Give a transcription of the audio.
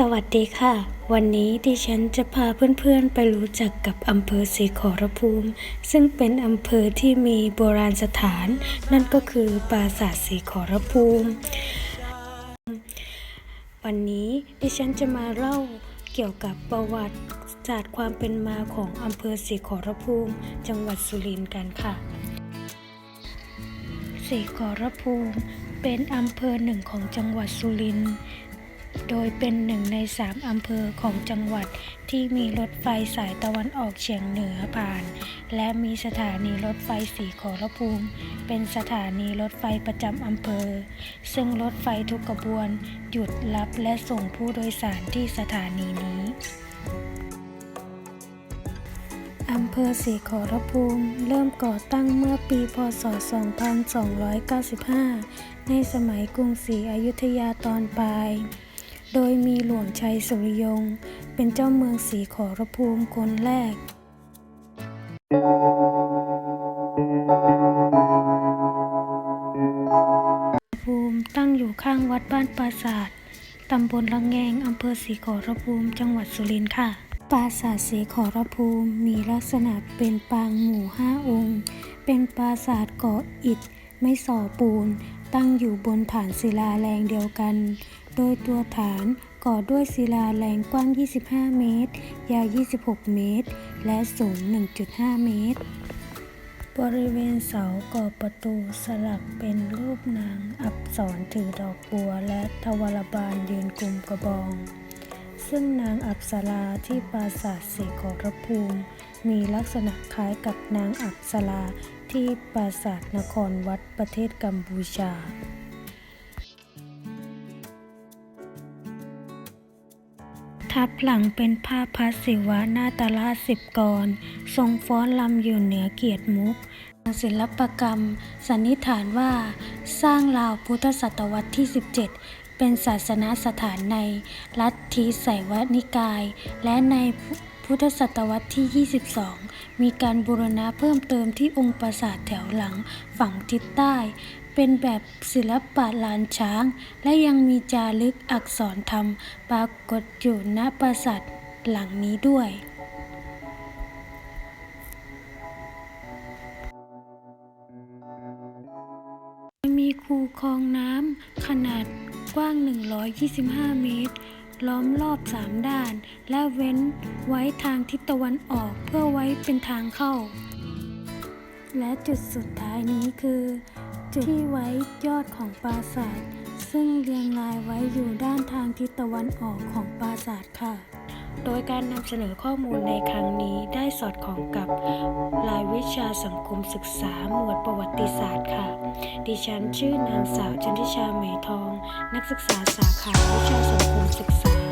สวัสดีค่ะ วันนี้ดิฉันจะพาเพื่อนๆไปรู้จักกับอำเภอศรีขอรภูมิ ซึ่งเป็นอำเภอที่มีโบราณสถาน นั่นก็คือปราสาทศรีขอรภูมิ วันนี้ดิฉันจะมาเล่าเกี่ยวกับประวัติศาสตร์ความเป็นมาของอำเภอศรีขอรภูมิ จังหวัดสุรินทร์กันค่ะศรีขอรภูมิเป็นอำเภอหนึ่งของจังหวัดสุรินทร์ โดยเป็นหนึ่งในสามอำเภอของจังหวัดที่มีรถไฟสายตะวันออกเฉียงเหนือผ่าน และมีสถานีรถไฟสีขอรภูมิ เป็นสถานีรถไฟประจำอำเภอ ซึ่งรถไฟทุกขบวน หยุดรับและส่งผู้โดยสารที่สถานีนี้อำเภอศรีขอรภูมิ เริ่มก่อตั้งเมื่อปี พศ 2295 ในสมัยกรุงศรีอยุธยาตอนปลาย โดยมีหลวงชัยสุริยง เป็นเจ้าเมืองศรีขอรภูมิคนแรก ภูมิตั้งอยู่ข้างวัดบ้านปราศาสตร์ตำบลละแงงอำเภอศรีขอรภูมิ จังหวัดสุรินทร์ค่ะ ปราสาทศรีขอรภูมิมีลักษณะเป็นปางหมู่ห้าองค์ เป็นปราสาทก่ออิฐ ไม่ส่อปูน ตั้งอยู่บนฐานศิลาแรงเดียวกัน โดยตัวฐานก่อด้วยศิลาแรงกว้าง 25 เมตร ยาว 26 เมตร และสูง 1.5 เมตร บริเวณเสาก่อประตูสลักเป็นรูปนางอับสรถือดอกบัวและทวารบาลยืนกลุ่มกระบอง ซึ่งนางอับสราที่ปราสาทศรีขอรภูมิ มีลักษณะคล้ายกับนางอับสราที่ปราสาทนครวัดประเทศกัมพูชา ทับหลังเป็นภาพพระศิวะนาตราสิบกร ทรงฟ้อนลำอยู่เหนือเกียรติมุกศิลปกรรม สันนิษฐานว่า สร้างราวพุทธศตวรรษที่ 17 เป็นศาสนสถานในลัทธิไสยวนิกาย และใน พุทธศตวรรษที่ 22 มีการบูรณะเพิ่มเติมที่องค์ปราสาทแถวหลังฝั่งทิศใต้ เป็นแบบศิลปะลานช้าง และยังมีจารึกอักษรธรรม ปรากฏอยู่ณปราสาทหลังนี้ด้วยมีคูคลองน้ำขนาดกว้าง 125 เมตร ล้อมรอบสามด้าน และเว้นไว้ทางทิศตะวันออกเพื่อไว้เป็นทางเข้า และจุดสุดท้ายนี้คือ จุดที่ไว้ยอดของปราสาท ซึ่งเรียงรายไว้อยู่ด้านทางทิศตะวันออกของปราสาทค่ะ โดยการนำเสนอข้อมูลในครั้งนี้ได้สอดคล้องกับรายวิชาสังคมศึกษาหมวดประวัติศาสตร์ค่ะ ดิฉันชื่อนางสาวจันทิชาเหมยทอง นักศึกษาสาขาวิชาสังคมศึกษา